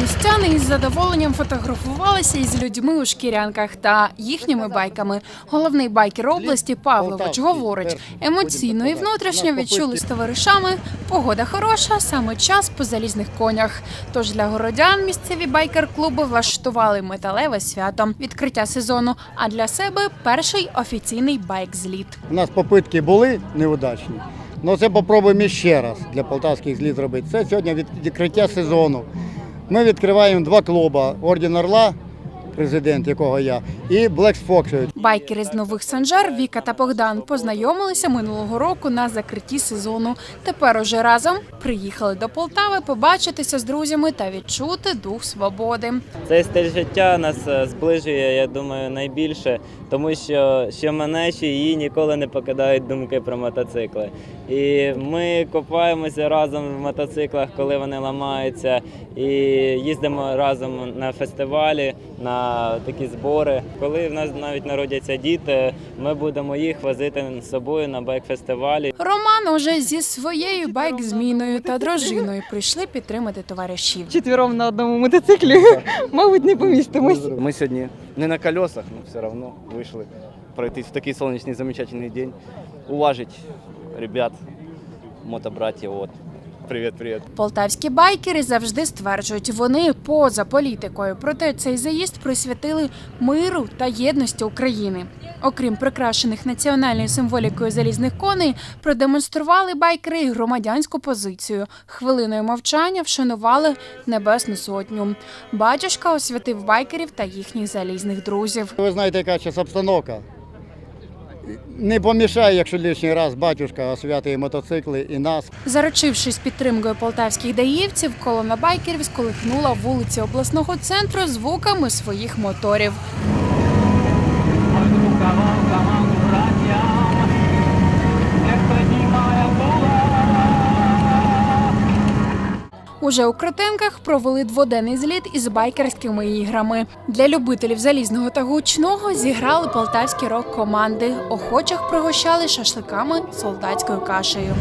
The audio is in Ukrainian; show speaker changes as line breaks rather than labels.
Містяни із задоволенням фотографувалися із людьми у шкірянках та їхніми байками. Головний байкер області Павлович говорить, емоційно і внутрішньо відчули з товаришами. Погода хороша, саме час по залізних конях. Тож для городян місцеві байкер-клуби влаштували металеве свято відкриття сезону. А для себе перший офіційний байк-зліт.
У нас попитки були неудачні. Ну це попробуємо ще раз для полтавських зліт зробити. Це сьогодні від- відкриття сезону. Ми відкриваємо два клуби: Орден Орла, президент якого я, і Black Fox.
Байкери з нових Санжар Віка та Богдан познайомилися минулого року на закритті сезону. Тепер уже разом приїхали до Полтави побачитися з друзями та відчути дух свободи.
Цей стиль життя нас е, зближує, я думаю, найбільше, тому що що мене, що її ніколи не покидають думки про мотоцикли. І ми копаємося разом в мотоциклах, коли вони ламаються, і їздимо разом на фестивалі, на такі збори. Коли в нас навіть народяться діти, ми будемо їх возити з собою на байк-фестивалі.
Роман уже зі своєю байк-зміною та дружиною прийшли підтримати товаришів.
четвером на одному мотоциклі, мабуть, не помістимось.
Мы сегодня не на колесах, но все равно вышли пройтись в такий солнечный замечательный день, уважить ребят, мотобратьев. Вот. Привет, привет.
Полтавські байкери завжди стверджують, вони поза політикою. Проте цей заїзд присвятили миру та єдності України. Окрім прикрашених національною символікою залізних коней, продемонстрували байкери й громадянську позицію. Хвилиною мовчання вшанували Небесну Сотню. Батюшка освятив байкерів та їхніх залізних друзів.
Ви знаєте, яка зараз обстановка. Не помішає, якщо лишній раз батюшка освятує мотоцикли і нас.
Заручившись підтримкою полтавських даївців, колона байкерів сколихнула вулиці обласного центру звуками своїх моторів. Уже у Кротенках провели дводенний зліт із байкерськими іграми. Для любителів залізного та гучного зіграли полтавські рок-команди. Охочих пригощали шашликами, солдатською кашею.